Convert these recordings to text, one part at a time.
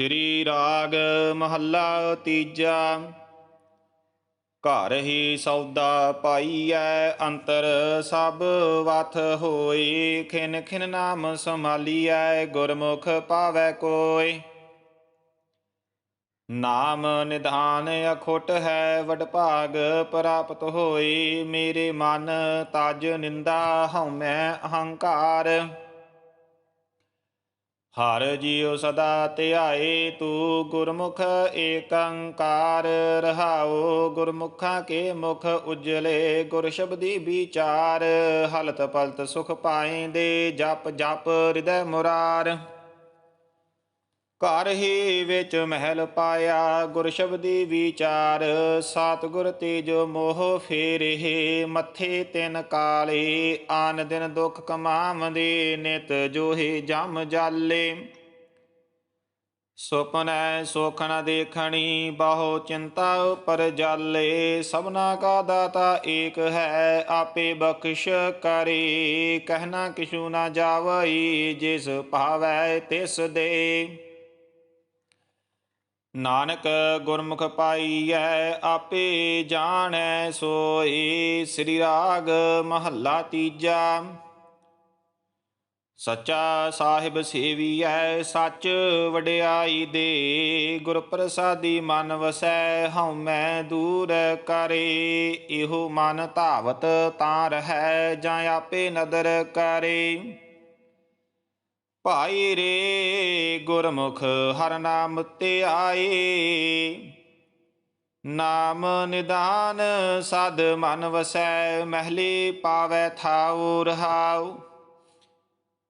ਸ੍ਰੀ ਰਾਗ ਮਹੱਲਾ ਤੀਜਾ। ਘਰ ਹੀ ਸੌਦਾ ਪਾਈਐ ਅੰਤਰ, ਸਭ ਵਥ ਹੋਈ ਖਿਨ ਖਿਨ ਨਾਮ ਸੰਭਾਲੀਐ, ਗੁਰਮੁਖ ਪਾਵੈ ਕੋਇ। ਨਾਮ ਨਿਧਾਨ ਅਖੁੱਟ ਹੈ, ਵਡ ਭਾਗ ਪ੍ਰਾਪਤ ਹੋਈ ਮੇਰੇ ਮਨ ਤਜ ਨਿੰਦਾ ਹਉਮੈ ਅਹੰਕਾਰ। ਹਰ ਜੀਉ ਸਦਾ ਧਿਆਏ, ਤੂੰ ਗੁਰਮੁਖ ਏਕੰਕਾਰ। ਰਹਾਉ ਗੁਰਮੁਖਾਂ ਕੇ ਮੁਖ ਉਜਲੇ, ਗੁਰ ਸ਼ਬਦੀ ਵਿਚਾਰ। ਹਲਤ ਪਲਤ ਸੁਖ ਪਾਏਂਦੇ, ਜਪ ਜਪ ਹਿਰਦੈ ਮੁਰਾਰ। ਘਰ ਹੀ ਵਿੱਚ ਮਹਿਲ ਪਾਇਆ, ਗੁਰ ਸ਼ਬਦੀ ਵਿਚਾਰ। ਸਤਿਗੁਰ ਤੇਜ ਮੋਹ ਫੇਰੇ, ਮੱਥੇ ਤਿਨ ਕਾਲੇ। ਆਨ ਦਿਨ ਦੁਖ ਕਮਾਵੰਦੇ ਨਿਤ ਜੋਹੇ ਜਮ ਜਾਲੇ। ਸੁਪਨੈ ਸੁਖ ਨ ਦੇਖਣੀ, ਬਹੁ ਚਿੰਤਾ ਉਪਰ ਜਾਲੇ। ਸਭਨਾ ਕਾ ਦਾਤਾ ਏਕ ਹੈ, ਆਪੇ ਬਖਸ਼ ਕਰੇ। ਕਹਿਣਾ ਕਿਛੂ ਨਾ ਜਾਵਈ, ਜਿਸ ਭਾਵੈ ਤਿਸ ਦੇ। ਨਾਨਕ ਗੁਰਮੁਖ ਪਾਈਐ, ਆਪੇ ਜਾਣੈ ਸੋਈ ਸ੍ਰੀ ਰਾਗ ਮਹੱਲਾ ਤੀਜਾ। ਸੱਚਾ ਸਾਹਿਬ ਸੇਵੀਐ, ਸੱਚ ਵਡਿਆਈ ਦੇ। ਗੁਰ ਪ੍ਰਸਾਦੀ ਮਨ ਵਸੈ, ਹਉ ਮੈਂ ਦੂਰ ਕਰੇ। ਇਹੋ ਮਨ ਧਾਵਤ ਤਾਂ ਰਹੈ, ਜਾਂ ਆਪੇ ਨਦਰ ਕਰੇ। ਭਾਈ ਰੇ ਗੁਰਮੁਖ ਹਰ ਨਾਮ ਤੇ ਆਏ। ਨਾਮ ਨਿਦਾਨ ਸਦ ਮਨ ਵਸੈ, ਮਹਿਲੀ ਪਾਵੈ ਥਾਉ ਰਹਾਉ।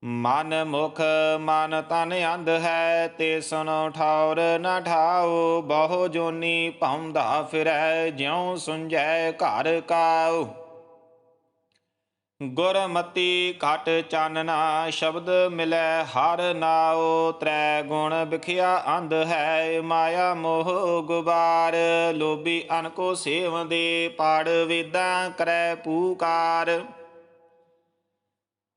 ਮਨ ਮੁਖ ਮਨ ਤਨ ਅੰਧ ਹੈ, ਤੇ ਸੁਨੋ ਠੌਰ ਨ ਠਾਉ। ਬਹੁ ਜੋਨੀ ਭੌਂਦਾ ਫਿਰੈ, ਜਿਉ ਸੁੰਝੈ ਘਰ ਕਾਉ। ਗੁਰਮਤੀ ਘਟ ਚਾਨਣਾ, ਸ਼ਬਦ ਮਿਲੈ ਹਰ ਨਾਉ, ਤ੍ਰੈ ਗੁਣ ਵਿਖਿਆ ਅੰਧ ਹੈ, ਮਾਇਆ ਮੋਹ ਗੁਬਾਰ। ਲੋਭੀ ਅਨਕੋ ਸੇਵਦੇ ਪਾੜ, ਵੇਦਾਂ ਕਰੈ ਪੂਕਾਰ।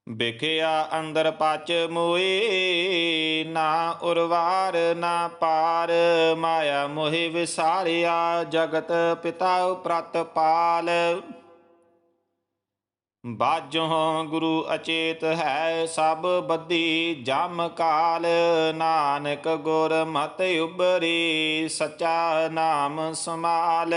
ਵਿਖਿਆ ਅੰਦਰ ਪਚ ਮੋਏ, ਨਾ ਉਰਵਾਰ, ਨਾ ਪਾਰ। ਮਾਇਆ ਮੋਹਿ ਵਿਸਾਰਿਆ, ਜਗਤ ਪਿਤਾ ਪ੍ਰਤਪਾਲ ਪਾਲ ਬਾਜੋਂ ਗੁਰੂ ਅਚੇਤ ਹੈ ਸਭ ਬੱਦੀ ਜਮ ਕਾਲ ਨਾਨਕ ਗੁਰ ਮਤ ਉਬਰੀ ਸਚਾ ਨਾਮ ਸਮਾਲ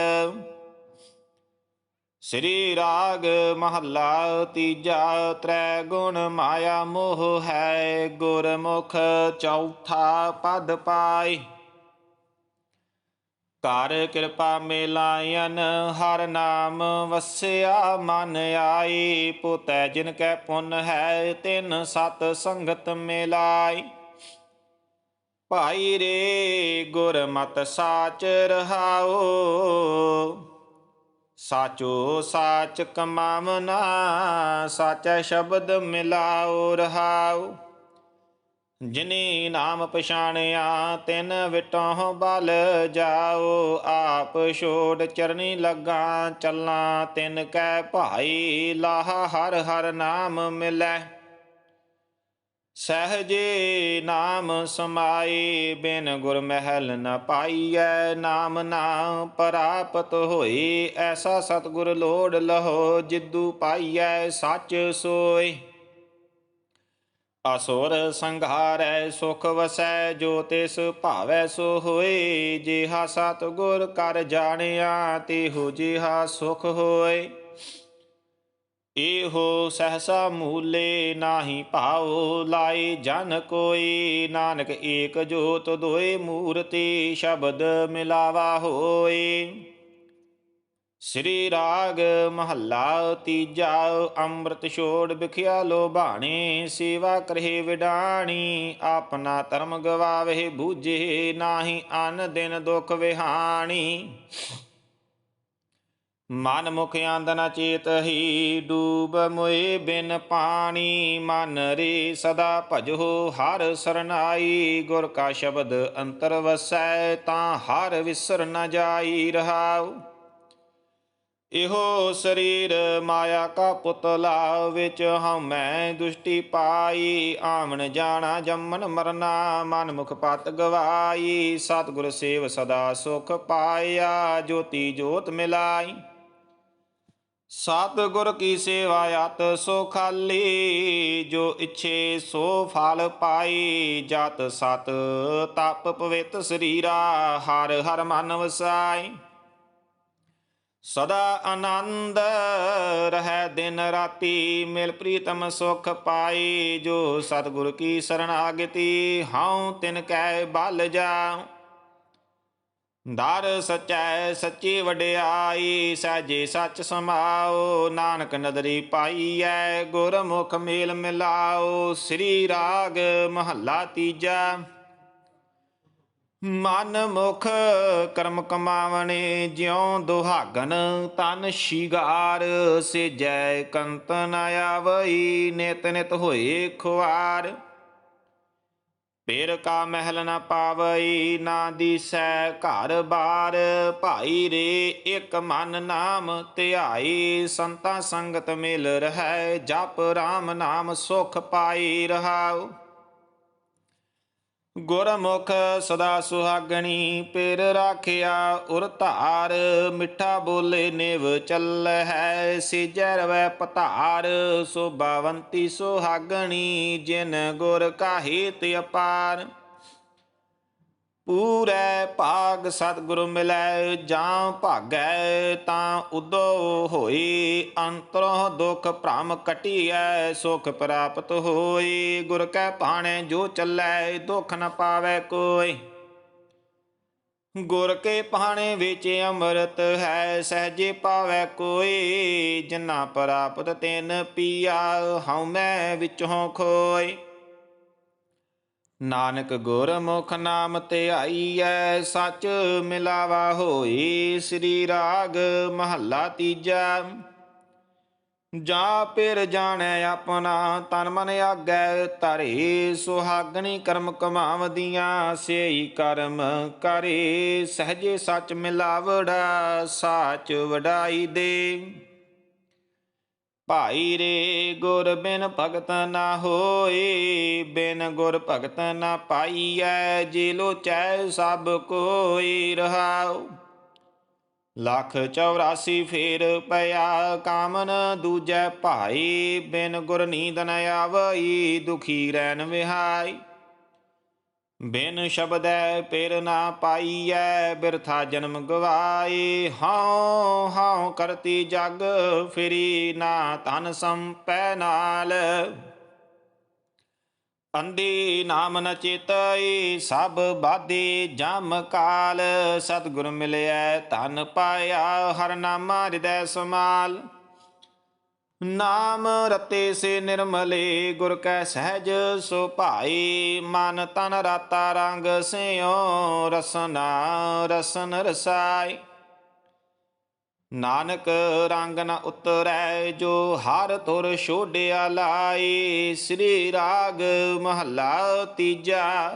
ਸ੍ਰੀ ਰਾਗ ਮਹੱਲਾ ਤੀਜਾ, ਤ੍ਰੈ ਗੁਣ ਮਾਇਆ ਮੋਹ ਹੈ, ਗੁਰਮੁਖ ਚੌਥਾ ਪਦ ਪਾਈ ਕਰ ਕਿਰਪਾ ਮੇਲਾਇਨ, ਹਰ ਨਾਮ ਵਸਿਆ, ਮਨ ਆਈ। ਪੁਤੈ, ਜਿਨ ਕੈ ਪੁੰਨ ਹੈ, ਤਿਨ ਸਤ ਸੰਗਤ ਮਿਲਾਈ। ਭਾਈ ਰੇ, ਗੁਰਮਤ ਸਾਚ ਰਹਾਓ। ਸਾਚੋ ਸਾਚ ਕਮਾਵਨਾ, ਸਾਚੈ ਸ਼ਬਦ ਮਿਲਾਓ ਰਹਾਓ। ਜਿਨੀ ਨਾਮ ਪਛਾਣਿਆ, ਤਿਨ ਵਿਟੋਂ ਬਲ ਜਾਓ। ਆਪ ਛੋੜ ਚਰਨੀ ਲੱਗਾ, ਚੱਲਾਂ ਤਿਨ ਕੈ ਭਾਈ, ਲਾਹ ਹਰ ਹਰ ਨਾਮ ਮਿਲੈ। ਸਹਜੇ ਨਾਮ ਸਮਾਈ ਬਿਨ ਗੁਰ ਮਹਿਲ ਨ ਪਾਈਐ। ਨਾਮ ਨਾ ਪ੍ਰਾਪਤ ਹੋਈ ਐਸਾ ਸਤਗੁਰ ਲੋੜ ਲਹੋ, ਜਿੱਦੂ ਪਾਈਐ, ਸੱਚ ਸੋਈ ਅਸੁਰ ਸੰਘਾਰੈ ਸੁਖ ਵਸੈ, ਜੋ ਤਿਸ ਭਾਵੈ ਸੋ ਹੋਏ। ਜਿਹਾ ਸਤ ਗੁਰ ਕਰ ਜਾਣਿਆ, ਤਿਹੋ ਜਿਹਾ ਸੁਖ ਹੋਏ। ਇਹੋ ਸਹਸਾ ਮੂਲੇ ਨਾਹੀ ਭਾਉ ਲਾਈ ਜਨ ਕੋਈ ਨਾਨਕ ਏਕ ਜੋਤ ਦੋਏ ਮੂਰਤੀ ਸ਼ਬਦ ਮਿਲਾਵਾ ਹੋਏ। ਸ੍ਰੀ ਰਾਗ ਮਹੱਲਾ ਤੀਜਾ, ਅੰਮ੍ਰਿਤ ਛੋੜ ਵਿਖਿਆ ਲੋਭਾਣੇ ਸੇਵਾ ਕਰਹਿ ਵਿਡਾਣੀ, ਆਪਣਾ ਧਰਮ ਗਵਾਵੇ ਬੂਝੇ ਨਾਹੀ, ਅਨ ਦਿਨ ਦੁਖ ਵਿਹਾਣੀ। ਮਨ ਮੁਖ ਆਂਦਨ ਚੇਤ ਹੀ ਡੂਬ ਮੋਏ ਬਿਨ ਪਾਣੀ, ਮਨ ਰੇ ਸਦਾ ਭਜੋ ਹਰ ਸਰਨਾਈ, ਗੁਰ ਕਾ ਸ਼ਬਦ ਅੰਤਰ ਵਸੈ ਤਾਂ ਹਰ ਵਿਸਰ ਨ ਜਾਈ ਰਹਾਉ। ਇਹੋ ਸਰੀਰ ਮਾਇਆ ਕਾ ਪੁਤਲਾ ਵਿੱਚ ਹਉਮੈ ਦੁਸ਼ਟੀ ਪਾਈ। ਆਵਣ ਜਾਣਾ ਜੰਮਨ ਮਰਨਾ ਮਨ ਮੁਖ ਪਤ ਗਵਾਈ। ਸਤਿਗੁਰ ਸੇਵ ਸਦਾ ਸੁਖ ਪਾਇਆ, ਜੋਤੀ ਜੋਤ ਮਿਲਾਈ। ਸਤਿਗੁਰ ਕੀ ਸੇਵਾ ਅਤ ਸੋ ਖਾਲੀ, ਜੋ ਇੱਛੇ ਸੋ ਫਲ ਪਾਈ। ਜਤ ਸਤ ਤਪ ਪਵਿੱਤ ਸਰੀਰਾ, ਹਰ ਹਰ ਮਨ ਵਸਾਈ। ਸਦਾ ਆਨੰਦ ਰਹਿ ਦਿਨ ਰਾਤੀ, ਮਿਲ ਪ੍ਰੀਤਮ ਸੁਖ ਪਾਈ, ਜੋ ਸਤਿਗੁਰ ਕੀ ਸਰਣਾਗਤੀ ਹਉ, ਤਿਨ ਕੈ ਬਲ ਜਾ ਦਰ ਸਚੈ ਸੱਚੀ ਵਡਿਆਈ ਸਹਿਜੇ ਸੱਚ ਸਮਾਓ, ਨਾਨਕ ਨਦਰੀ ਪਾਈਐ, ਗੁਰਮੁਖ ਮੇਲ ਮਿਲਾਓ, ਸ੍ਰੀ ਰਾਗ ਮਹੱਲਾ ਤੀਜਾ। ਮਨ ਮੁਖ ਕਰਮ ਕਮਾਵਣੇ ਜਿਉ ਦੁਹਾਗਨ, ਤਨ ਸ਼ਿਗਾਰ ਸੇਜੈ ਕੰਤ ਨ ਆਵਈ, ਨਿਤ ਨਿਤ ਹੋਏ ਖੁਆਰ। ਪੇਰ ਕਾ ਮਹਿਲ ਨ ਪਾਵਈ, ਨਾ ਦੀਸੈ ਘਰ ਬਾਰ। ਭਾਈ ਰੇ, ਇਕ ਮਨ ਨਾਮ ਧਿਆਈ, ਸੰਤਾ ਸੰਗਤ ਮਿਲ ਰਹੈ, ਜਪ ਰਾਮ ਨਾਮ ਸੁਖ ਪਾਈ ਰਹਾਉ। ਗੁਰਮੁਖ ਸਦਾ ਸੁਹਾਗਣੀ, ਪੇਰ ਰਾਖਿਆ ਉਰ ਧਾਰ, ਮਿੱਠਾ ਬੋਲੇ ਨਿਵ ਚੱਲ ਹੈ, ਸਿਜੈ ਰਵੈ ਪਧਾਰ ਸੋਭਾਵੰਤੀ ਸੁਹਾਗਣੀ, ਜਿਨ ਗੁਰ ਕਾਹਿਤ ਅਪਾਰ। ਪੂਰੈ ਭਾਗ ਸਤਿਗੁਰ ਮਿਲੈ, ਜਾਂ ਭਾਗੈ ਤਾਂ ਉਦੋ ਹੋਈ। ਅੰਤਰੋਂ ਦੁਖ ਭ੍ਰਮ ਕਟੀਐ ਸੁਖ ਪ੍ਰਾਪਤ ਹੋਈ। ਗੁਰ ਕੈ ਭਾਣੇ, ਜੋ ਚੱਲੈ, ਦੁਖ ਨ ਪਾਵੈ ਕੋਈ। ਗੁਰ ਕੇ ਭਾਣੇ ਵਿੱਚ ਅੰਮ੍ਰਿਤ ਹੈ, ਸਹਜੇ ਪਾਵੈ ਕੋਈ। ਜਿਨਾ ਪ੍ਰਾਪਤ ਤਿਨ ਪੀਆ ਹਉ ਮੈਂ ਵਿਚੋਂ ਖੋਈ ਨਾਨਕ ਗੁਰਮੁਖ ਨਾਮ ਧਿਆਈਐ ਸੱਚ ਮਿਲਾਵਾ ਹੋਈ, ਸ੍ਰੀ ਰਾਗ ਮਹੱਲਾ ਤੀਜਾ। ਜਾ ਪਿਰ ਜਾਣੈ ਆਪਣਾ, ਤਨ ਮਨ ਆਗੈ, ਧਰੇ ਸੁਹਾਗਣੀ ਕਰਮ ਕਮਾਵਦੀਆਂ, ਸੇਈ ਕਰਮ ਕਰੇ, ਸਹਜੇ ਸੱਚ ਮਿਲਾਵੜਾ, ਸਾਚ ਵਡਾਈ ਦੇ। ਭਾਈ ਰੇ ਗੁਰ ਬਿਨ ਭਗਤ ਨਾ ਹੋਏ, ਬਿਨ ਗੁਰ ਭਗਤ ਨਾ ਪਾਈਐ ਜੇ ਲੋਚੈ ਸਭ ਕੋਈ ਰਹਾਉ। ਲੱਖ 84 ਫੇਰ ਪਿਆ ਕਾਮਨ, ਦੂਜੈ ਭਾਈ ਬਿਨ ਗੁਰ ਨੀਂਦ ਨ ਆਵਈ, ਦੁਖੀ ਰਹਿਣ ਵਿਹਾਈ। ਬਿਨ ਸ਼ਬਦੈ ਪੇਰ ਨਾ ਪਾਈਐ, ਬਿਰਥਾ ਜਨਮ ਗਵਾਏ। ਹਉ ਹਉ ਕਰਤੀ ਜਗ ਫਿਰੀ ਨਾ ਤਨ ਸੰਪੈ ਨਾਲ। ਅੰਦੀ ਨਾਮ ਨ ਚੇਤਈ, ਸਭ ਬਾਦੀ ਜਮ ਕਾਲ। ਸਤਿਗੁਰ ਮਿਲਿਆ ਧਨ ਪਾਇਆ, ਹਰ ਨਾਮਾ ਹਿਰਦੈ ਸਮਾਲ ਨਾਮ ਰਤੇ ਸੇ ਨਿਰਮਲੇ, ਗੁਰ ਕੈ ਸਹਿਜ ਸੋ ਭਾਈ। ਮਨ ਤਨ ਰਾਤਾ ਰੰਗ ਸਿਓ ਰਸਨਾ ਰਸਨ ਰਸਾਈ। ਨਾਨਕ ਰੰਗ ਨ ਉਤਰੈ, ਜੋ ਹਰ ਤੁਰ ਛੋਡਿਆ ਲਾਈ। ਸ੍ਰੀ ਰਾਗ ਮਹੱਲਾ ਤੀਜਾ।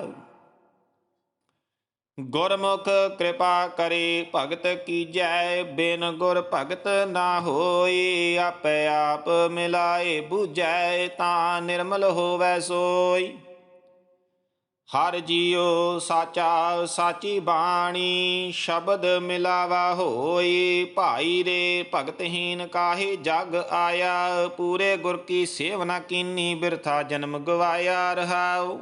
ਗੁਰਮੁਖ ਕਿਰਪਾ ਕਰੇ ਭਗਤ ਕੀਜੈ ਬਿਨ ਗੁਰ ਭਗਤ ਨਾ ਹੋਈ ਆਪੇ ਆਪ ਮਿਲਾਏ ਬੂਝੈ, ਤਾਂ ਨਿਰਮਲ ਹੋਵੈ ਸੋਈ। ਹਰ ਜੀਉ ਸਾਚਾ ਸਾਚੀ ਬਾਣੀ, ਸ਼ਬਦ ਮਿਲਾਵਾ ਹੋਈ ਭਾਈ ਰੇ ਭਗਤਹੀਨ ਕਾਹੇ ਜਗ ਆਇਆ, ਪੂਰੇ ਗੁਰ ਕੀ ਸੇਵਨਾ ਕੀਨੀ ਬਿਰਥਾ ਜਨਮ ਗਵਾਇਆ ਰਹਾਉ।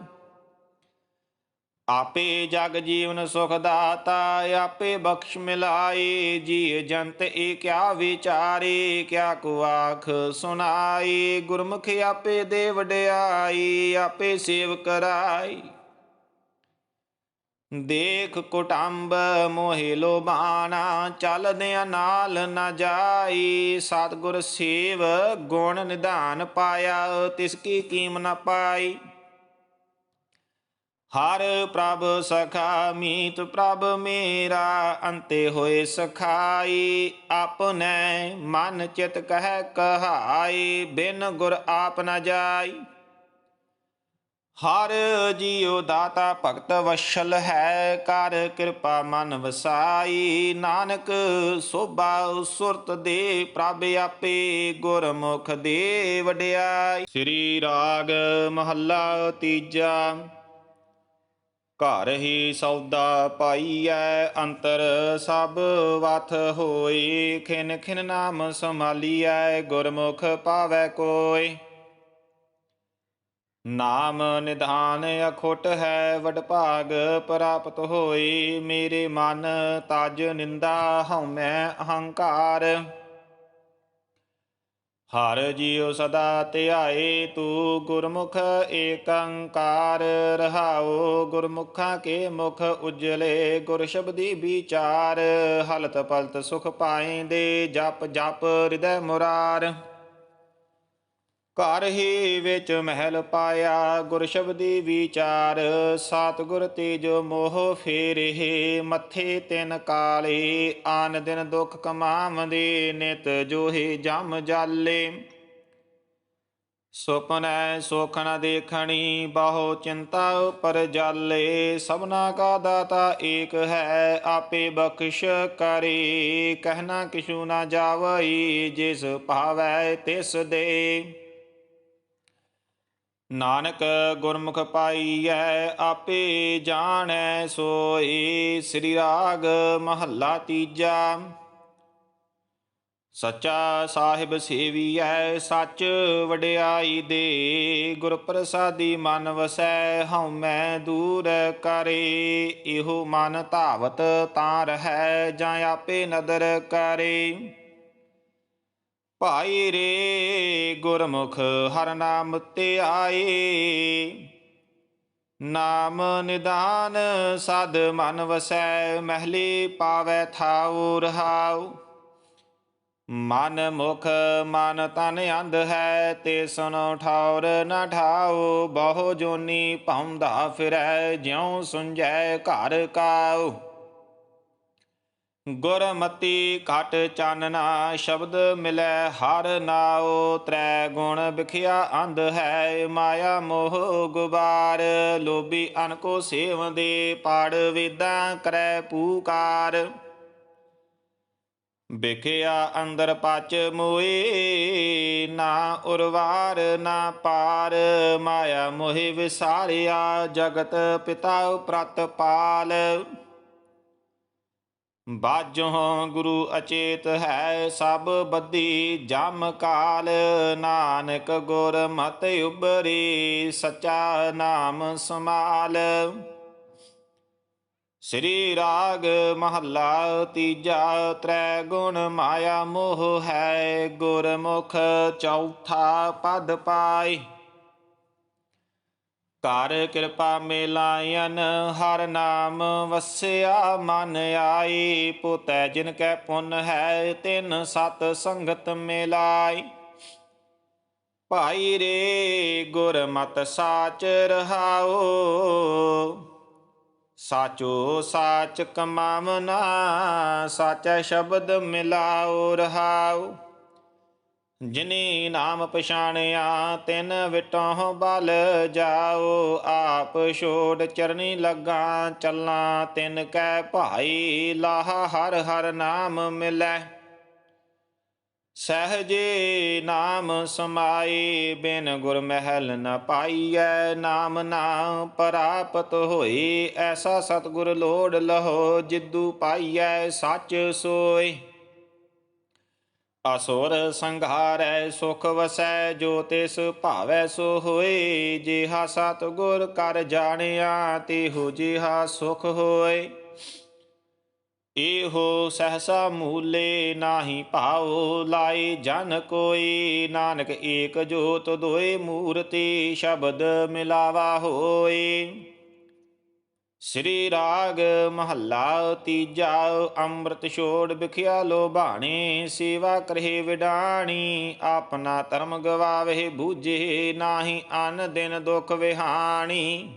ਆਪੇ ਜਗ ਜੀਵਨ ਸੁਖ ਦਾਤਾ, ਆਪੇ ਬਖਸ਼ ਮਿਲਾਏ ਜੀ ਜੰਤ ਏ ਕਿਆ ਵਿਚਾਰੇ, ਕਿਆ ਕੋ ਆਖ ਸੁਨਾਈ ਗੁਰਮੁਖ ਆਪੇ ਦੇ ਵਡਿਆਈ, ਆਪੇ ਸੇਵ ਕਰਾਈ। ਦੇਖ ਕੁਟੰਬ ਮੋਹਿ ਲੋਬਾਨਾ ਚੱਲਦਿਆਂ ਨਾਲ ਨਾ ਜਾਈ, ਸਤਿਗੁਰ ਸੇਵ ਗੁਣ ਨਿਧਾਨ ਪਾਇਆ, ਤਿਸ ਕੀ ਕੀਮ ਨਾ ਪਾਈ। ਹਰ ਪ੍ਰਭ ਸਖਾ ਮੀਤ ਪ੍ਰਭ ਮੇਰਾ, ਅੰਤੇ ਹੋਏ ਸਖਾਈ ਆਪਨੇ ਮਨ ਚਿਤ ਕਹਿ ਕਹਾਈ, ਬਿਨ ਗੁਰ ਆਪ ਨ ਜਾਈ। ਹਰ ਜੀਉ ਦਾਤਾ ਭਗਤ ਵਸ਼ਲ ਹੈ, ਕਰ ਕਿਰਪਾ ਮਨ ਵਸਾਈ। ਨਾਨਕ ਸੋਭਾ ਸੁਰਤ ਦੇ ਪ੍ਰਭ ਆਪੇ, ਗੁਰਮੁਖ ਦੇ ਵਡਿਆਈ। ਸ੍ਰੀ ਰਾਗ ਮਹੱਲਾ ਤੀਜਾ। ਘਰ ਹੀ ਸੌਦਾ ਪਾਈਐ ਅੰਤਰ ਸਭ ਵਥ ਹੋਈ ਖਿਨ ਖਿਨ ਨਾਮ ਸੰਭਾਲੀਐ, ਗੁਰਮੁਖ ਪਾਵੈ ਕੋਇ। ਨਾਮ ਨਿਧਾਨ ਅਖੁੱਟ ਹੈ ਵਡਭਾਗ ਪ੍ਰਾਪਤ ਹੋਈ ਮੇਰੇ ਮਨ ਤਜ ਨਿੰਦਾ ਹਉਮੈ ਅਹੰਕਾਰ। ਹਰ ਜੀਉ ਸਦਾ ਧਿਆਏ, ਤੂੰ ਗੁਰਮੁਖ ਏਕੰਕਾਰ। ਰਹਾਉ ਗੁਰਮੁਖਾਂ ਕੇ ਮੁਖ ਉਜਲੇ, ਗੁਰ ਸ਼ਬਦੀ ਵਿਚਾਰ। ਹਲਤ ਪਲਤ ਸੁਖ ਪਾਏਂਦੇ, ਜਪ ਜਪ ਹਿਰਦੈ ਮੁਰਾਰ। ਘਰ ਹੀ ਵਿੱਚ ਮਹਿਲ ਪਾਇਆ, ਗੁਰ ਸ਼ਬਦੀ ਵਿਚਾਰ। ਸਤਿਗੁਰ ਤੇਜੋ ਮੋਹ ਫੇਰੇ, ਮੱਥੇ ਤਿਨ ਕਾਲੇ। ਆਨ ਦਿਨ ਦੁਖ ਕਮਾਵੰਦੇ ਨਿਤ ਜੋਹੇ ਜਮ ਜਾਲੇ। ਸੁਪਨੈ ਸੁਖ ਨ ਦੇਖਣੀ, ਬਹੁ ਚਿੰਤਾ ਉਪਰ ਜਾਲੇ। ਸਭਨਾ ਕਾ ਦਾਤਾ ਏਕ ਹੈ, ਆਪੇ ਬਖਸ਼ ਕਰੇ। ਕਹਿਣਾ ਕਿਛੂ ਨਾ ਜਾਵਈ, ਜਿਸ ਭਾਵੈ ਤਿਸ ਦੇ। ਨਾਨਕ ਗੁਰਮੁਖ ਪਾਈਐ, ਆਪੇ ਜਾਣੈ ਸੋਈ ਸ੍ਰੀ ਰਾਗ ਮਹੱਲਾ ਤੀਜਾ। ਸੱਚਾ ਸਾਹਿਬ ਸੇਵੀਐ, ਸੱਚ ਵਡਿਆਈ ਦੇ ਗੁਰ ਪ੍ਰਸਾਦੀ ਮਨ ਵਸੈ ਹਉਮੈ ਦੂਰ ਕਰੇ। ਇਹੋ ਮਨ ਧਾਵਤ ਤਾਂ ਰਹੈ, ਜਾਂ ਆਪੇ ਨਦਰ ਕਰੇ। ਭਾਈ ਰੇ ਗੁਰਮੁਖ ਹਰ ਨਾਮ ਤੇ ਆਏ। ਨਾਮ ਨਿਦਾਨ ਸਦ ਮਨ ਵਸੈ, ਮਹਿਲੀ ਪਾਵੈ ਥਾਉ ਰਹਾਉ। ਮਨ ਮੁਖ ਮਨ ਤਨ ਅੰਧ ਹੈ, ਤੇ ਸੁਨੋ ਠੌਰ ਨ ਠਾਉ। ਬਹੁ ਜੋਨੀ ਭੌਂਦਾ ਫਿਰੈ, ਜਿਉ ਸੁੰਝੈ ਘਰ ਕਾਉ। ਗੁਰਮਤੀ ਘਟ ਚਾਨਣਾ ਸ਼ਬਦ ਮਿਲੈ ਹਰ ਨਾਉ, ਤ੍ਰੈ ਗੁਣ ਵਿਖਿਆ ਅੰਧ ਹੈ, ਮਾਇਆ ਮੋਹ ਗੁਬਾਰ। ਲੋਭੀ ਅਨਕੋ ਸੇਵਦੇ ਪਾੜ, ਵੇਦਾਂ ਕਰੈ ਪੂਕਾਰ। ਵਿਖਿਆ ਅੰਦਰ ਪਚ ਮੋਏ, ਨਾ ਉਰਵਾਰ, ਨਾ ਪਾਰ। ਮਾਇਆ ਮੋਹਿ ਵਿਸਾਰਿਆ, ਜਗਤ ਪਿਤਾ ਪ੍ਰਤਪਾਲ ਪਾਲ ਗੁਰੂ ਅਚੇਤ ਹੈ ਸਭ ਬੱਦੀ ਜਮ ਕਾਲ ਨਾਨਕ ਗੁਰ ਮਤ ਉਬਰੀ ਸਚਾ ਨਾਮ ਸਮਾਲ ਸ੍ਰੀ ਰਾਗ ਮਹੱਲਾ ਤੀਜਾ ਤ੍ਰੈ ਗੁਣ ਮਾਇਆ ਮੋਹ ਹੈ, ਗੁਰਮੁਖ ਚੌਥਾ ਪਦ ਪਾਈ ਕਰ ਕਿਰਪਾ ਮੇਲਾਇਨ, ਹਰ ਨਾਮ ਵਸਿਆ, ਮਨ ਆਈ। ਪੁਤੈ ਜਿਨ ਕੈ ਪੁੰਨ ਹੈ, ਤਿਨ ਸਤ ਸੰਗਤ ਮਿਲਾਈ। ਭਾਈ ਰੇ ਗੁਰ ਮਤ ਸਾਚ ਰਹਾਓ। ਸਾਚੋ ਸਾਚ ਕਮਾਵਨਾ, ਸਾਚਾ ਸ਼ਬਦ ਮਿਲਾਓ, ਰਹਾਓ। ਜਿਨੀ ਨਾਮ ਪਛਾਣਿਆ, ਤਿਨ ਵਿਟੋਂ ਬਲ ਜਾਓ, ਆਪ ਛੋੜ ਚਰਨੀ ਲੱਗਾ, ਚੱਲਾਂ, ਤਿਨ ਕੈ ਭਾਈ ਲਾਹ, ਹਰ ਹਰ ਨਾਮ ਮਿਲੈ। ਸਹਜੇ ਨਾਮ ਸਮਾਈ ਬਿਨ ਗੁਰ ਮਹਿਲ ਨ ਪਾਈਐ, ਨਾਮ ਨਾ ਪ੍ਰਾਪਤ ਹੋਈ ਐਸਾ ਸਤਗੁਰ ਲੋੜ ਲਹੋ, ਜਿੱਦੂ ਪਾਈਐ, ਸੱਚ ਸੋਈ ਅਸੁਰ ਸੰਘਾਰੈ ਸੁਖ ਵਸੈ, ਜੋ ਤਿਸ ਭਾਵੈ ਸੋ ਹੋਏ। ਜਿਹਾ ਸਤਗੁਰ ਕਰ ਜਾਣਿਆ, ਤਿਹੋ ਜਿਹਾ ਸੁਖ ਹੋਏ। ਇਹੋ ਸਹਸਾ ਮੂਲੇ ਨਾਹੀ ਭਾਉ ਲਾਈ ਜਨ ਕੋਈ ਨਾਨਕ ਏਕ ਜੋਤ ਦੋਏ ਮੂਰਤੀ ਸ਼ਬਦ ਮਿਲਾਵਾ ਹੋਏ। ਸ੍ਰੀ ਰਾਗ ਮਹੱਲਾ ਤੀਜਾ, ਅੰਮ੍ਰਿਤ ਛੋੜ ਵਿਖਿਆ ਲੋਭਾਣੇ ਸੇਵਾ ਕਰਹਿ ਵਿਡਾਣੀ, ਆਪਣਾ ਧਰਮ ਗਵਾਵੇ ਬੂਝੇ ਨਾਹੀ, ਅਨ ਦਿਨ ਦੁਖ ਵਿਹਾਣੀ।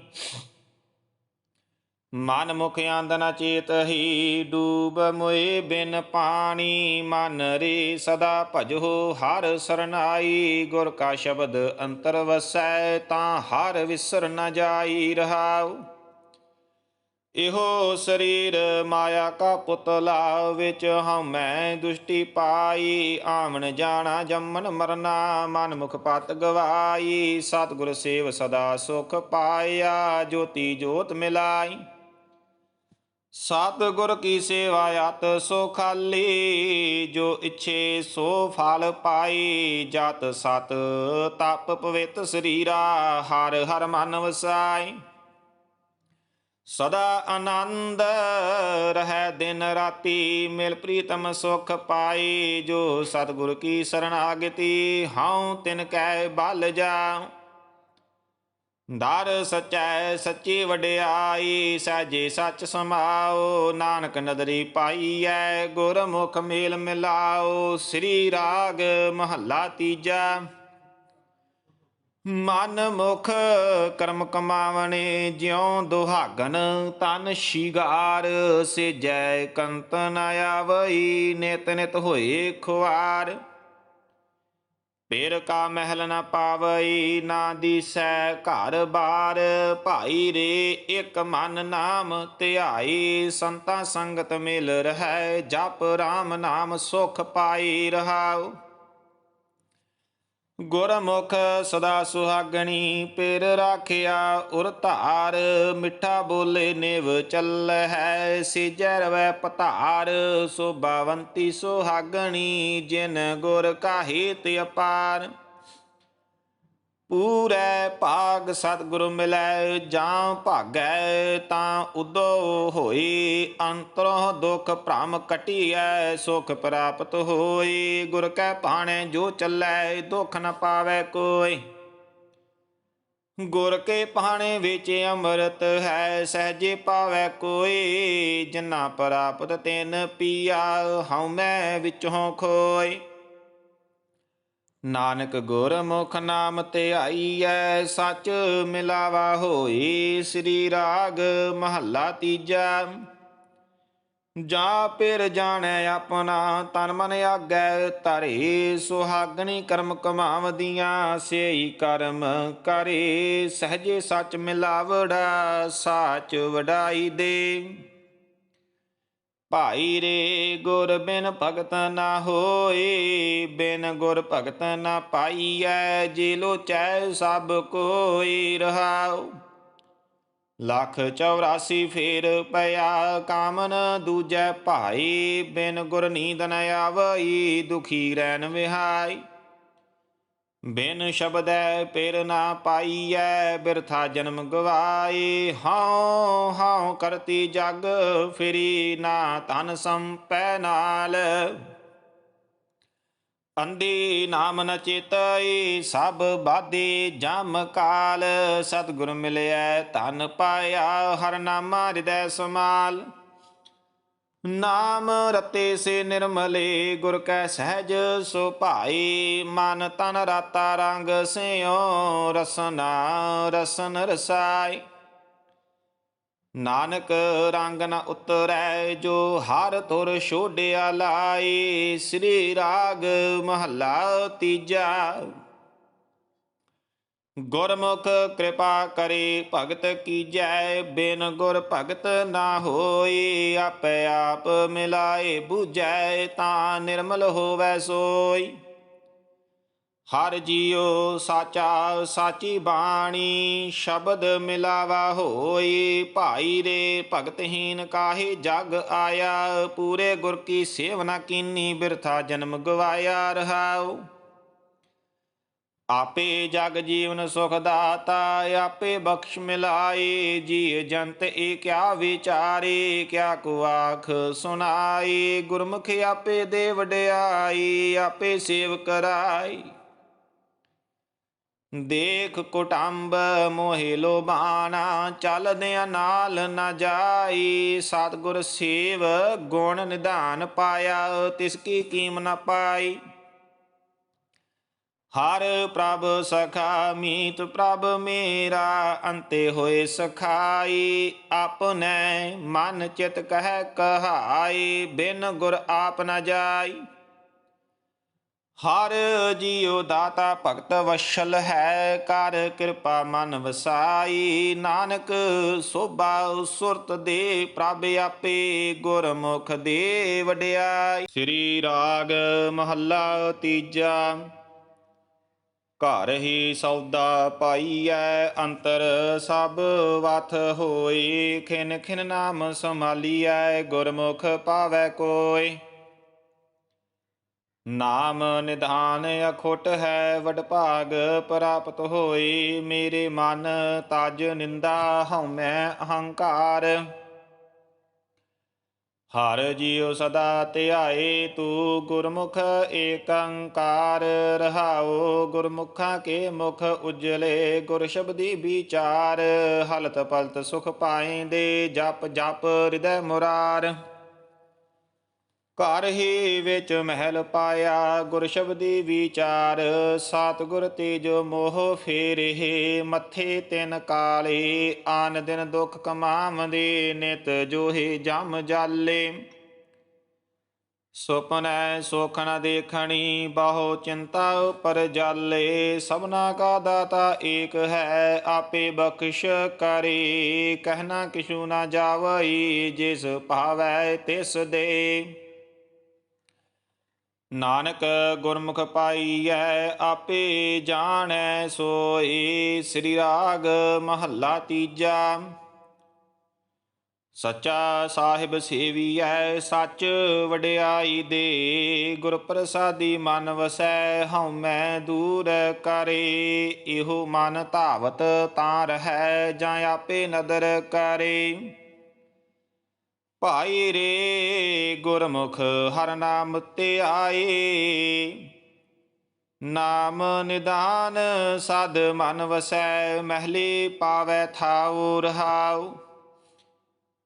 ਮਨ ਮੁਖ ਆਂਦਨ ਚੇਤ ਹੀ ਡੂਬ ਮੋਏ ਬਿਨ ਪਾਣੀ, ਮਨ ਰੇ ਸਦਾ ਭਜੋ ਹਰ ਸਰਨਾਈ, ਗੁਰ ਕਾ ਸ਼ਬਦ ਅੰਤਰ ਵਸੈ ਤਾਂ ਹਰ ਵਿਸਰ ਨ ਜਾਈ ਰਹਾਉ। ਇਹੋ ਸਰੀਰ ਮਾਇਆ ਕਾ ਪੁਤਲਾ ਵਿੱਚ ਹਉਮੈ ਦੁਸ਼ਟੀ ਪਾਈ, ਆਵਣ ਜਾਣਾ ਜੰਮਨ ਮਰਨਾ ਮਨ ਮੁਖ ਪਤ ਗਵਾਈ, ਸਤਿਗੁਰ ਸੇਵ ਸਦਾ ਸੁਖ ਪਾਇਆ, ਜੋਤੀ ਜੋਤ ਮਿਲਾਈ। ਸਤਗੁਰ ਕੀ ਸੇਵਾ ਅਤ ਸੋ ਖਾਲੀ, ਜੋ ਇਛੇ ਸੋ ਫਲ ਪਾਈ। ਜਤ ਸਤ ਤਪ ਪਵਿੱਤ ਸਰੀਰਾ, ਹਰ ਹਰ ਮਨ ਵਸਾਈ। ਸਦਾ ਆਨੰਦ ਰਹਿ ਦਿਨ ਰਾਤੀ, ਮਿਲ ਪ੍ਰੀਤਮ ਸੁਖ ਪਾਈ, ਜੋ ਸਤਿਗੁਰ ਕੀ ਸਰਣਾਗਤੀ, ਹਉ ਤਿਨ ਕੈ ਬਲ ਜਾ ਦਰ ਸਚੈ ਸੱਚੀ ਵਡਿਆਈ ਸਹਿਜੇ ਸੱਚ ਸਮਾਓ, ਨਾਨਕ ਨਦਰੀ ਪਾਈਐ, ਗੁਰਮੁਖ ਮੇਲ ਮਿਲਾਓ, ਸ੍ਰੀ ਰਾਗ ਮਹੱਲਾ ਤੀਜਾ। ਮਨ ਮੁਖ ਕਰਮ ਕਮਾਵਣੇ ਜਿਉ ਦੁਹਾਗਨ, ਤਨ ਸ਼ਿਗਾਰ ਸੇਜੈ ਕੰਤ ਨ ਆਵਈ, ਨਿਤ ਨਿਤ ਹੋਏ ਖੁਆਰ। ਪੇਰ ਕਾ ਮਹਿਲ ਨ ਪਾਵਈ, ਨਾ ਦੀਸੈ ਘਰ ਬਾਰ। ਭਾਈ ਰੇ, ਇਕ ਮਨ ਨਾਮ ਧਿਆਈ, ਸੰਤਾ ਸੰਗਤ ਮਿਲ ਰਹੈ, ਜਪ RAM ਨਾਮ ਸੁਖ ਪਾਈ ਰਹਾਉ। ਗੁਰਮੁਖ ਸਦਾ ਸੁਹਾਗਣੀ, ਪੇਰ ਰਾਖਿਆ ਉਰ ਧਾਰ, ਮਿੱਠਾ ਬੋਲੇ ਨਿਵ ਚੱਲ ਹੈ, ਸਿਜੈ ਰਵੈ ਪਤਾਰ, ਸੋਭਾਵੰਤੀ ਸੁਹਾਗਣੀ, ਜਿਨ ਗੁਰ ਕਾਹਿਤ ਅਪਾਰ। ਪੂਰੈ ਭਾਗ ਸਤਿਗੁਰ ਮਿਲੈ, ਜਾਂ ਭਾਗੈ ਤਾਂ ਉਦੋ ਹੋਈ। ਅੰਤਰੋਂ ਦੁਖ ਭ੍ਰਮ ਕਟੀਐ, ਸੁਖ ਪ੍ਰਾਪਤ ਹੋਈ। ਗੁਰ ਕੈ ਭਾਣੇ, ਜੋ ਚੱਲੈ, ਦੁਖ ਨ ਪਾਵੈ ਕੋਈ। ਗੁਰ ਕੇ ਭਾਣੇ ਵਿੱਚ ਅੰਮ੍ਰਿਤ ਹੈ, ਸਹਜੇ ਪਾਵੈ ਕੋਈ। ਜਿਨਾ ਪ੍ਰਾਪਤ ਤਿਨ ਪੀਆ ਹਉ ਮੈਂ ਵਿੱਚੋਂ ਖੋਏ। ਨਾਨਕ ਗੁਰਮੁਖ ਨਾਮ ਧਿਆਈਐ ਸੱਚ ਮਿਲਾਵਾ ਹੋਈ, ਸ੍ਰੀ ਰਾਗ ਮਹੱਲਾ ਤੀਜਾ। ਜਾ ਪਿਰ ਜਾਣੈ ਆਪਣਾ, ਤਨ ਮਨ ਆਗੈ, ਧਰੇ ਸੁਹਾਗਣੀ ਕਰਮ ਕਮਾਵਦੀਆਂ, ਸੇਈ ਕਰਮ ਕਰੇ, ਸਹਜੇ ਸੱਚ ਮਿਲਾਵੜਾ, ਸਾਚ ਵਡਾਈ ਦੇ। ਭਾਈ ਰੇ ਗੁਰ ਬਿਨ ਭਗਤ ਨਾ ਹੋਏ, ਬਿਨ ਗੁਰ ਭਗਤ ਨਾ ਪਾਈਐ ਜੇ ਲੋਚੈ ਸਭ ਕੋਈ ਰਹਾਉ। ਲੱਖ 84 ਫੇਰ ਪਿਆ ਕਾਮਨ, ਦੂਜੈ ਭਾਈ ਬਿਨ ਗੁਰ ਨੀਂਦ ਨ ਆਵਈ, ਦੁਖੀ ਰਹਿਣ ਵਿਹਾਈ। ਬਿਨ ਸ਼ਬਦੈ ਪੇਰ ਨਾ ਪਾਈਐ, ਬਿਰਥਾ ਜਨਮ ਗਵਾਏ। ਹਉ ਹਉ ਕਰਤੀ ਜਗ ਫਿਰੀ ਨਾ ਤਨ ਸੰਪੈ ਨਾਲ। ਅੰਦੀ ਨਾਮ ਨ ਚੇਤਈ, ਸਭ ਬਾਦੀ ਜਮ ਕਾਲ। ਸਤਿਗੁਰ ਮਿਲਿਆ ਧਨ ਪਾਇਆ, ਹਰ ਨਾਮਾ ਹਿਰਦੈ ਸਮਾਲ ਨਾਮ ਰਤੇ ਸੇ ਨਿਰਮਲੇ, ਗੁਰ ਕੈ ਸਹਿਜ ਸੋ ਭਾਈ। ਮਨ ਤਨ ਰਾਤਾ ਰੰਗ ਸਿਓ ਰਸਨਾ ਰਸਨ ਰਸਾਈ। ਨਾਨਕ ਰੰਗ ਨ ਉਤਰੈ, ਜੋ ਹਰ ਤੁਰ ਛੋਡਿਆ ਲਾਈ। ਸ੍ਰੀ ਰਾਗ ਮਹੱਲਾ ਤੀਜਾ। ਗੁਰਮੁਖ ਕਿਰਪਾ ਕਰੇ ਭਗਤ ਕੀਜੈ ਬਿਨ ਗੁਰ ਭਗਤ ਨਾ ਹੋਈ। ਆਪੇ ਆਪ ਮਿਲਾਏ ਬੂਝੈ, ਤਾਂ ਨਿਰਮਲ ਹੋਵੈ ਸੋਈ। ਹਰ ਜੀਉ ਸਾਚਾ ਸਾਚੀ ਬਾਣੀ, ਸ਼ਬਦ ਮਿਲਾਵਾ ਹੋਈ। ਭਾਈ ਰੇ ਭਗਤਹੀਨ ਕਾਹੇ ਜਗ ਆਇਆ। ਪੂਰੇ ਗੁਰ ਕੀ ਸੇਵਨਾ ਕੀਨੀ ਬਿਰਥਾ ਜਨਮ ਗਵਾਇਆ ਰਹਾਉ। ਆਪੇ ਜਗ ਜੀਵਨ ਸੁਖ ਦਾਤਾ, ਆਪੇ ਬਖਸ਼ ਮਿਲਾਏ ਜੀ ਜੰਤ ਏ ਕਿਆ ਵਿਚਾਰੇ, ਕਿਆ ਕੋ ਆਖ ਸੁਨਾਈ ਗੁਰਮੁਖ ਆਪੇ ਦੇ ਵਡਿਆਈ ਆਪੇ ਸੇਵ ਕਰਾਈ ਦੇਖ ਕੁਟੰਬ ਮੋਹਿ ਲੋਬਾਨਾ ਚੱਲਦਿਆਂ ਨਾਲ ਨਾ ਜਾਈ ਸਤਿਗੁਰ ਸੇਵ ਗੁਣ ਨਿਧਾਨ ਪਾਇਆ, ਤਿਸ ਕੀ ਕੀਮ ਨਾ ਪਾਈ ਹਰ ਪ੍ਰਭ ਸਖਾ, ਮੀਤ ਪ੍ਰਭ ਮੇਰਾ, ਅੰਤੇ ਹੋਏ ਸਖਾਈ, ਆਪਨੇ ਮਨ ਚਿਤ ਕਹਿ ਕਹਾਈ, ਬਿਨ ਗੁਰ ਆਪ ਨ ਜਾਈ। ਹਰ ਜੀਉ ਦਾਤਾ ਭਗਤ ਵਸ਼ਲ ਹੈ, ਕਰ ਕਿਰਪਾ ਮਨ ਵਸਾਈ। ਨਾਨਕ ਸੋਭਾ ਸੁਰਤ ਦੇ ਪ੍ਰਭ ਆਪੇ, ਗੁਰਮੁਖ ਦੇ ਵਡਿਆਈ। ਸ੍ਰੀ ਰਾਗ ਮਹੱਲਾ ਤੀਜਾ। ਘਰ ਹੀ ਸੌਦਾ ਪਾਈਐ, ਅੰਤਰ ਸਭ ਵਥ ਹੋਈ। ਖਿਨ ਖਿਨ ਨਾਮ ਸੰਭਾਲੀਐ, ਗੁਰਮੁਖ ਪਾਵੈ ਕੋਇ ਨਾਮ ਨਿਧਾਨ ਅਖੁੱਟ ਹੈ, ਵਡਭਾਗ ਪ੍ਰਾਪਤ ਹੋਈ। ਮੇਰੇ ਮਨ ਤਜ ਨਿੰਦਾ ਹਉਮੈ ਅਹੰਕਾਰ। ਹਰ ਜੀਉ ਸਦਾ ਧਿਆਏ, ਤੂੰ ਗੁਰਮੁਖ ਏਕੰਕਾਰ। ਰਹਾਉ ਗੁਰਮੁਖਾਂ ਕੇ ਮੁਖ ਉਜਲੇ, ਗੁਰ ਸ਼ਬਦੀ ਵਿਚਾਰ। ਹਲਤ ਪਲਤ ਸੁਖ ਪਾਏਂਦੇ, ਜਪ ਜਪ ਹਿਰਦੈ ਮੁਰਾਰ। ਘਰ ਹੀ ਵਿੱਚ ਮਹਿਲ ਪਾਇਆ, ਗੁਰ ਸ਼ਬਦੀ ਵਿਚਾਰ। ਸਤਿਗੁਰ ਤੇਜ ਮੋਹ ਫੇਰੇ, ਮੱਥੇ ਤਿਨ ਕਾਲੇ। ਆਨ ਦਿਨ ਦੁਖ ਕਮਾਵਦੇ, ਨਿਤ ਜੋਹੇ ਜਮ ਜਾਲੇ। ਸੁਪਨੈ ਸੁਖ ਨ ਦੇਖਣੀ, ਬਹੁ ਚਿੰਤਾ ਉਪਰ ਜਾਲੇ। ਸਭਨਾ ਕਾ ਦਾਤਾ ਏਕ ਹੈ, ਆਪੇ ਬਖਸ਼ ਕਰੇ। ਕਹਿਣਾ ਕਿਛੂ ਨਾ ਜਾਵਈ, ਜਿਸ ਭਾਵੈ ਤਿਸ ਦੇ। ਨਾਨਕ ਗੁਰਮੁਖ ਪਾਈਐ, ਆਪੇ ਜਾਣੈ ਸੋਈ ਸ੍ਰੀ ਰਾਗ ਮਹੱਲਾ ਤੀਜਾ। ਸੱਚਾ ਸਾਹਿਬ ਸੇਵੀਐ, ਸੱਚ ਵਡਿਆਈ ਦੇ ਗੁਰ ਪ੍ਰਸਾਦੀ ਮਨ ਵਸੈ ਹਉਮੈ ਦੂਰ ਕਰੇ। ਇਹੋ ਮਨ ਧਾਵਤ ਤਾਂ ਰਹੈ, ਜਾਂ ਆਪੇ ਨਦਰ ਕਰੇ। ਭਾਈ ਰੇ ਗੁਰਮੁਖ ਹਰ ਨਾਮ ਤੇ ਆਏ। ਨਾਮ ਨਿਦਾਨ ਸਦ ਮਨ ਵਸੈ, ਮਹਿਲੀ ਪਾਵੈ ਥਾਉ ਰਹਾਉ।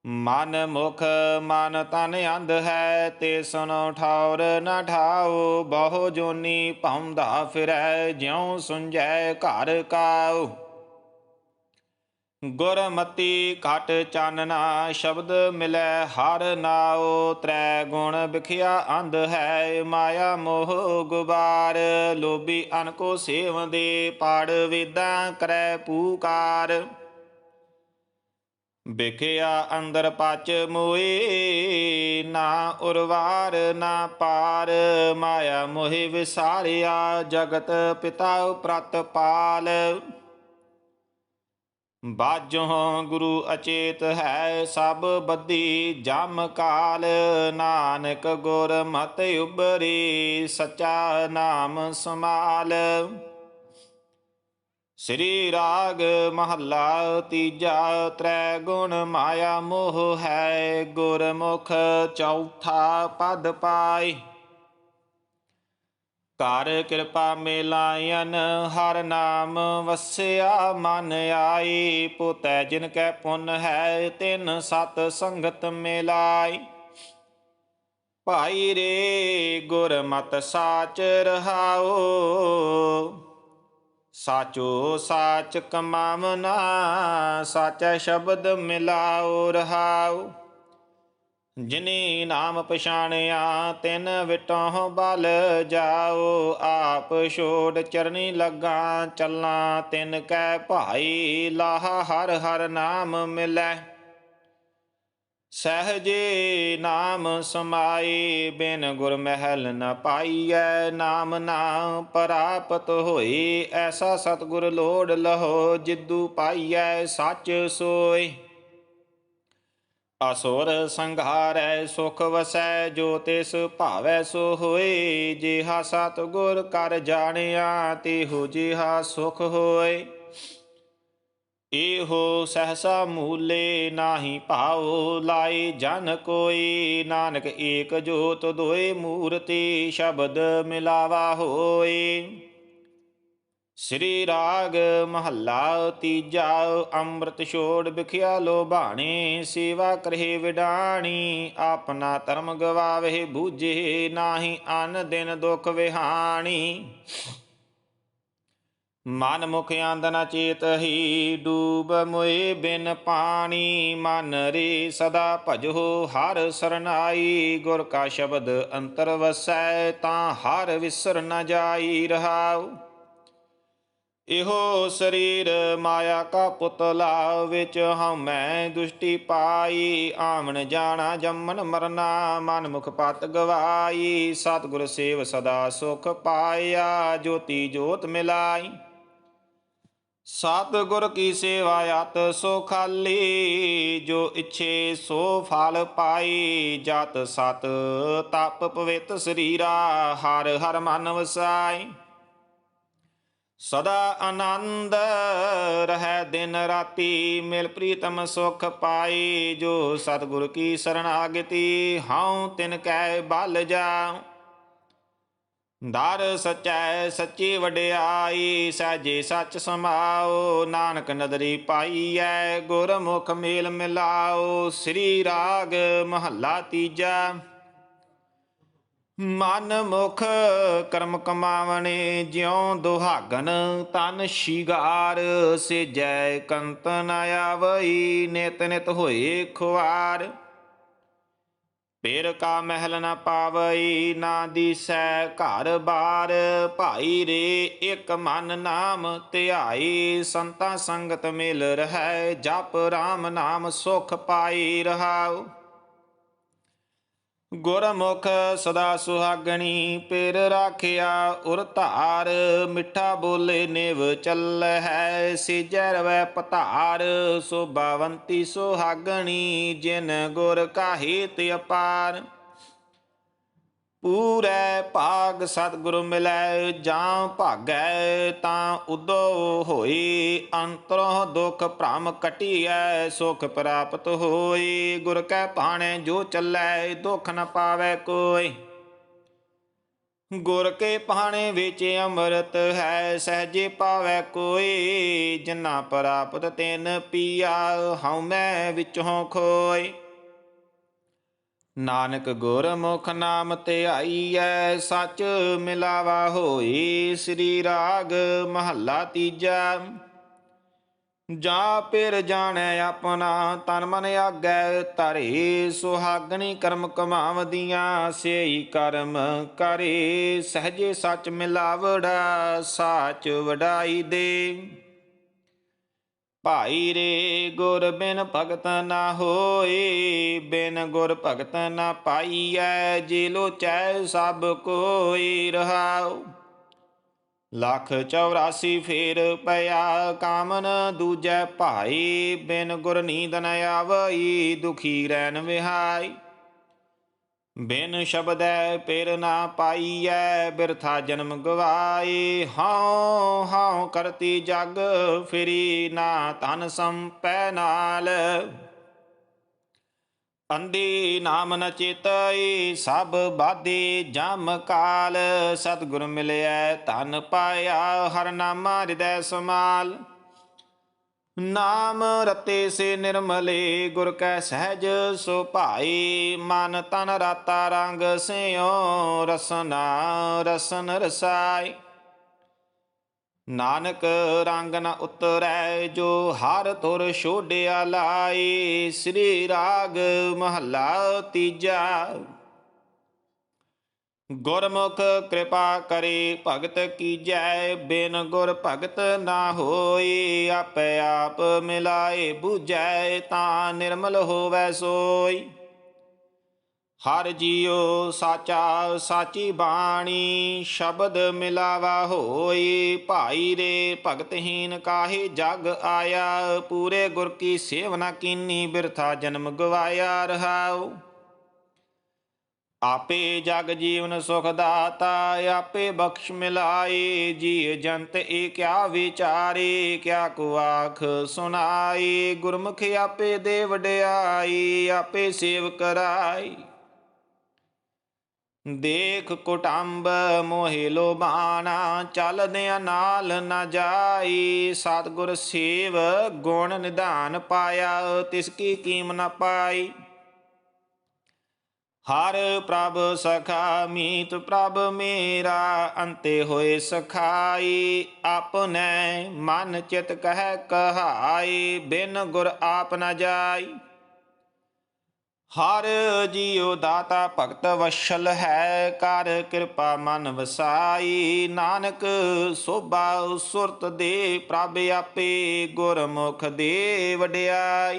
ਮਨ ਮੁਖ ਮਨ ਤਨ ਅੰਧ ਹੈ, ਤੇ ਸੁਨੋ ਠੌਰ ਨ ਠਾਉ। ਬਹੁ ਜੋਨੀ ਭੌਂਦਾ ਫਿਰੈ, ਜਿਉ ਸੁੰਝੈ ਘਰ ਕਾਉ। ਗੁਰਮਤੀ ਘਟ ਚਾਨਣਾ, ਸ਼ਬਦ ਮਿਲੈ ਹਰ ਨਾਉ, ਤ੍ਰੈ ਗੁਣ ਵਿਖਿਆ ਅੰਧ ਹੈ, ਮਾਇਆ ਮੋਹ ਗੁਬਾਰ। ਲੋਭੀ ਅਨਕੋ ਸੇਵਦੇ ਪਾੜ, ਵੇਦਾਂ ਕਰੈ ਪੂਕਾਰ। ਵਿਖਿਆ ਅੰਦਰ ਪਚ ਮੋਏ, ਨਾ ਉਰਵਾਰ, ਨਾ ਪਾਰ। ਮਾਇਆ ਮੋਹਿ ਵਿਸਾਰਿਆ, ਜਗਤ ਪਿਤਾ ਪ੍ਰਤਪਾਲ ਪਾਲ ਗੁਰੂ ਅਚੇਤ ਹੈ ਸਭ ਬੱਦੀ ਜਮ ਕਾਲ ਨਾਨਕ ਗੁਰ ਮਤ ਉਬਰੀ ਸਚਾ ਨਾਮ ਸਮਾਲ ਸ੍ਰੀ ਰਾਗ ਮਹੱਲਾ ਤੀਜਾ, ਤ੍ਰੈ ਗੁਣ ਮਾਇਆ ਮੋਹ ਹੈ, ਗੁਰਮੁਖ ਚੌਥਾ ਪਦ ਪਾਈ ਕਰ ਕਿਰਪਾ ਮੇਲਾਇਨ, ਹਰ ਨਾਮ ਵਸਿਆ, ਮਨ ਆਈ। ਪੁਤੈ, ਜਿਨ ਕੈ ਪੁੰਨ ਹੈ, ਤਿਨ ਸਤ ਸੰਗਤ ਮੇਲਾਈ। ਭਾਈ ਰੇ ਗੁਰ ਮਤ ਸਾਚ ਰਹਾਓ। ਸਾਚੋ ਸਾਚ ਕਮਾਵਨਾ, ਸਾਚਾ ਸ਼ਬਦ ਮਿਲਾਓ ਰਹਾਓ। ਜਿਨੇ ਨਾਮ ਪਛਾਣਿਆ, ਤਿਨ ਵਿਟੋਂ ਬਲ ਜਾਓ, ਆਪ ਛੋੜ ਚਰਨੀ ਲੱਗਾ, ਚੱਲਾਂ, ਤਿਨ ਕੈ ਭਾਈ ਲਾਹ, ਹਰ ਹਰ ਨਾਮ ਮਿਲੈ। ਸਹਜੇ ਨਾਮ ਸਮਾਈ, ਬਿਨ ਗੁਰ ਮਹਿਲ ਨ ਪਾਈਐ, ਨਾਮ ਨਾ ਪ੍ਰਾਪਤ ਹੋਈ, ਐਸਾ ਸਤਗੁਰ ਲੋੜ ਲਹੋ, ਜਿੱਦੂ ਪਾਈਐ, ਸੱਚ ਸੋਏ ਅਸੁਰ ਸੰਘਾਰੈ ਸੁਖ ਵਸੈ, ਜੋ ਤਿਸ ਭਾਵੈ ਸੋ ਹੋਏ। ਜਿਹਾ ਸਤਗੁਰ ਕਰ ਜਾਣਿਆ, ਤਿਹੋ ਜਿਹਾ ਸੁਖ ਹੋਏ। ਇਹੋ ਸਹਸਾ ਮੂਲੇ ਨਾਹੀ ਭਾਉ ਲਾਈ ਜਨ ਕੋਈ ਨਾਨਕ ਏਕ ਜੋਤ ਦੋਏ ਮੂਰਤੀ, ਸ਼ਬਦ ਮਿਲਾਵਾ ਹੋਏ। ਸ੍ਰੀ ਰਾਗ ਮਹੱਲਾ ਤੀਜਾ, ਅੰਮ੍ਰਿਤ ਛੋੜ ਵਿਖਿਆ ਲੋਭਾਣੇ ਸੇਵਾ ਕਰਹਿ ਵਿਡਾਣੀ, ਆਪਣਾ ਧਰਮ ਗਵਾਵੇ, ਬੂਝੇ ਨਾਹੀ, ਅਨ ਦਿਨ ਦੁਖ ਵਿਹਾਣੀ। ਮਨ ਮੁਖ ਆਂਦਨ ਚੇਤ ਹੀ ਡੂਬ ਮੁਏ ਬਿਨ ਪਾਣੀ, ਮਨ ਰੇ ਸਦਾ ਭਜੋ ਹਰ ਸਰਨਾਈ, ਗੁਰ ਕਾ ਸ਼ਬਦ ਅੰਤਰ ਵਸੈ ਤਾਂ ਹਰ ਵਿਸਰ ਨ ਜਾਈ ਰਹਾਉ। ਇਹੋ ਸਰੀਰ ਮਾਇਆ ਕਾ ਪੁਤਲਾ ਵਿੱਚ ਹਉਮੈ ਦੁਸ਼ਟੀ ਪਾਈ, ਆਵਣ ਜਾਣਾ ਜੰਮਨ ਮਰਨਾ ਮਨ ਮੁਖ ਪਤ ਗਵਾਈ, ਸਤਿਗੁਰ ਸੇਵ ਸਦਾ ਸੁਖ ਪਾਇਆ, ਜੋਤੀ ਜੋਤ ਮਿਲਾਈ। ਸਤਗੁਰ ਕੀ ਸੇਵਾ ਅਤ ਸੋ ਖਾਲੀ, ਜੋ ਇਛੇ ਸੋ ਫਲ ਪਾਈ। ਜਤ ਸਤ ਤਪ ਪਵਿੱਤ ਸਰੀਰਾ, ਹਰ ਹਰ ਮਨ ਵਸਾਈ। ਸਦਾ ਆਨੰਦ ਰਹੈ ਦਿਨ ਰਾਤੀ, ਮਿਲ ਪ੍ਰੀਤਮ ਸੁਖ ਪਾਈ, ਜੋ ਸਤਿਗੁਰ ਕੀ ਸਰਣਾਗਤੀ, ਹਉ ਤਿਨ ਕੈ ਬਲ ਜਾ ਦਰ ਸਚੈ ਸੱਚੀ ਵਡਿਆਈ ਸਹਿਜੇ ਸੱਚ ਸਮਾਓ, ਨਾਨਕ ਨਦਰੀ ਪਾਈਐ, ਗੁਰਮੁਖ ਮੇਲ ਮਿਲਾਓ, ਸ੍ਰੀ ਰਾਗ ਮਹੱਲਾ ਤੀਜਾ। ਮਨ ਮੁਖ ਕਰਮ ਕਮਾਵਣੇ ਜਿਉ ਦੁਹਾਗਨ, ਤਨ ਸ਼ਿਗਾਰ ਸੇਜੈ ਕੰਤ ਨ ਆਵਈ, ਨਿਤ ਨਿਤ ਹੋਏ ਖੁਆਰ। ਪੇਰ ਕਾ ਮਹਿਲ ਨ ਪਾਵਈ, ਨਾ ਦੀਸੈ ਘਰ ਬਾਰ। ਭਾਈ ਰੇ ਇਕ ਮਨ ਨਾਮ ਧਿਆਈ, ਸੰਤਾ ਸੰਗਤ ਮਿਲ ਰਹੈ, ਜਪ RAM ਨਾਮ ਸੁਖ ਪਾਈ ਰਹਾਉ। ਗੁਰਮੁਖ ਸਦਾ ਸੁਹਾਗਣੀ, ਪੇਰ ਰਾਖਿਆ ਉਰ ਧਾਰ, ਮਿੱਠਾ ਬੋਲੇ ਨਿਵ ਚੱਲੈ ਸਿਜੈ ਰਵੈ ਪਤਾਰ, ਸੋਭਾਵੰਤੀ ਸੁਹਾਗਣੀ, ਜਿਨ ਗੁਰ ਕਾਹੀ ਤੇ ਅਪਾਰ। ਪੂਰੈ ਭਾਗ ਸਤਿਗੁਰੂ ਮਿਲੈ, ਜਾਂ ਭਾਗੈ ਤਾਂ ਉਦੋ ਹੋਈ। ਅੰਤਰੋਂ ਦੁਖ ਭ੍ਰਮ ਕਟਿਐ ਸੁਖ ਪ੍ਰਾਪਤ ਹੋਈ। ਗੁਰ ਕੈ ਭਾਣੇ, ਜੋ ਚੱਲੈ, ਦੁਖ ਨ ਪਾਵੈ ਕੋਈ। ਗੁਰ ਕੇ ਭਾਣੇ ਵਿੱਚ ਅੰਮ੍ਰਿਤ ਹੈ, ਸਹਜੇ ਪਾਵੈ ਕੋਈ। ਜਿਨਾ ਪ੍ਰਾਪਤ ਤਿਨ ਪੀਆ ਹਉ ਮੈਂ ਵਿੱਚੋਂ ਖੋਏ। ਨਾਨਕ ਗੁਰਮੁਖ ਨਾਮ ਧਿਆਈਐ ਸੱਚ ਮਿਲਾਵਾ ਹੋਈ, ਸ੍ਰੀ ਰਾਗ ਮਹੱਲਾ ਤੀਜਾ। ਜਾ ਪਿਰ ਜਾਣੈ ਆਪਣਾ, ਤਨ ਮਨ ਆਗੈ, ਧਰੇ ਸੁਹਾਗਣੀ ਕਰਮ ਕਮਾਵਦੀਆਂ, ਸੇਈ ਕਰਮ ਕਰੇ, ਸਹਜੇ ਸੱਚ ਮਿਲਾਵੜਾ, ਸਾਚ ਵਡਾਈ ਦੇ। ਭਾਈ ਰੇ ਗੁਰ ਬਿਨ ਭਗਤ ਨਾ ਹੋਏ, ਬਿਨ ਗੁਰ ਭਗਤ ਨਾ ਪਾਈਐ ਜੇ ਲੋਚੈ ਸਭ ਕੋਈ ਰਹਾਉ। ਲੱਖ 84 ਫੇਰ ਪਿਆ ਕਾਮਨ, ਦੂਜੈ ਭਾਈ ਬਿਨ ਗੁਰ ਨੀਂਦ ਨ ਆਵਈ, ਦੁਖੀ ਰਹਿਣ ਵਿਹਾਈ। ਬਿਨ ਸ਼ਬਦੈ ਪੇਰ ਨਾ ਪਾਈਐ, ਬਿਰਥਾ ਜਨਮ ਗਵਾਏ। ਹਉ ਹਉ ਕਰਤੀ ਜਗ ਫਿਰੀ ਨਾ ਤਨ ਸੰਪੈ ਨਾਲ। ਅੰਦੀ ਨਾਮ ਨ ਚੇਤਈ, ਸਭ ਬਾਦੀ ਜਮ ਕਾਲ। ਸਤਿਗੁਰ ਮਿਲਿਆ ਧਨ ਪਾਇਆ, ਹਰ ਨਾਮਾ ਹਿਰਦੈ ਸਮਾਲ ਨਾਮ ਰਤੇ ਸੇ ਨਿਰਮਲੇ, ਗੁਰ ਕੈ ਸਹਿਜ ਸੋ ਭਾਈ। ਮਨ ਤਨ ਰਾਤਾ ਰੰਗ ਸਿਓ ਰਸਨਾ ਰਸਨ ਰਸਾਈ। ਨਾਨਕ ਰੰਗ ਨ ਉਤਰੈ, ਜੋ ਹਰ ਤੁਰ ਛੋਡਿਆ ਲਾਈ। ਸ੍ਰੀ ਰਾਗ ਮਹੱਲਾ ਤੀਜਾ। ਗੁਰਮੁਖ ਕਿਰਪਾ ਕਰੇ ਭਗਤ ਕੀਜੈ ਬਿਨ ਗੁਰ ਭਗਤ ਨਾ ਹੋਈ, ਆਪੇ ਆਪ ਮਿਲਾਏ ਬੂਝੈ, ਤਾਂ ਨਿਰਮਲ ਹੋਵੈ ਸੋਈ। ਹਰ ਜੀਉ ਸਾਚਾ ਸਾਚੀ ਬਾਣੀ, ਸ਼ਬਦ ਮਿਲਾਵਾ ਹੋਈ, ਭਾਈ ਰੇ ਭਗਤਹੀਨ ਕਾਹੇ ਜਗ ਆਇਆ, ਪੂਰੇ ਗੁਰ ਕੀ ਸੇਵਨਾ ਕੀਨੀ ਬਿਰਥਾ ਜਨਮ ਗਵਾਇਆ ਰਹਾਉ। ਆਪੇ ਜਗ ਜੀਵਨ ਸੁਖ ਦਾਤਾ, ਆਪੇ ਬਖਸ਼ ਮਿਲਾਏ ਜੀ ਜੰਤ ਏ ਕਿਆ ਵਿਚਾਰੇ, ਕਿਆ ਕੋ ਆਖ ਸੁਨਾਈ ਗੁਰਮੁਖ ਆਪੇ ਦੇ ਵਡਿਆਈ ਆਪੇ ਸੇਵ ਕਰਾਈ ਦੇਖ ਕੁਟੰਬ ਮੋਹਿ ਲੋਬਾਨਾ ਚੱਲਦਿਆਂ ਨਾਲ ਨਾ ਜਾਈ ਸਤਿਗੁਰ ਸੇਵ ਗੁਣ ਨਿਧਾਨ ਪਾਇਆ, ਤਿਸ ਕੀ ਕੀਮ ਨਾ ਪਾਈ ਹਰ ਪ੍ਰਭ ਸਖਾ, ਮੀਤ ਪ੍ਰਭ ਮੇਰਾ, ਅੰਤੇ ਹੋਏ ਸਖਾਈ, ਆਪਨੇ ਮਨ ਚਿਤ ਕਹਿ ਕਹਾਈ, ਬਿਨ ਗੁਰ ਆਪ ਨ ਜਾਈ। ਹਰ ਜੀਉ ਦਾਤਾ ਭਗਤ ਵਸ਼ਲ ਹੈ, ਕਰ ਕਿਰਪਾ ਮਨ ਵਸਾਈ। ਨਾਨਕ ਸੋਭਾ ਸੁਰਤ ਦੇ ਪ੍ਰਭ ਆਪੇ, ਗੁਰਮੁਖ ਦੇ ਵਡਿਆਈ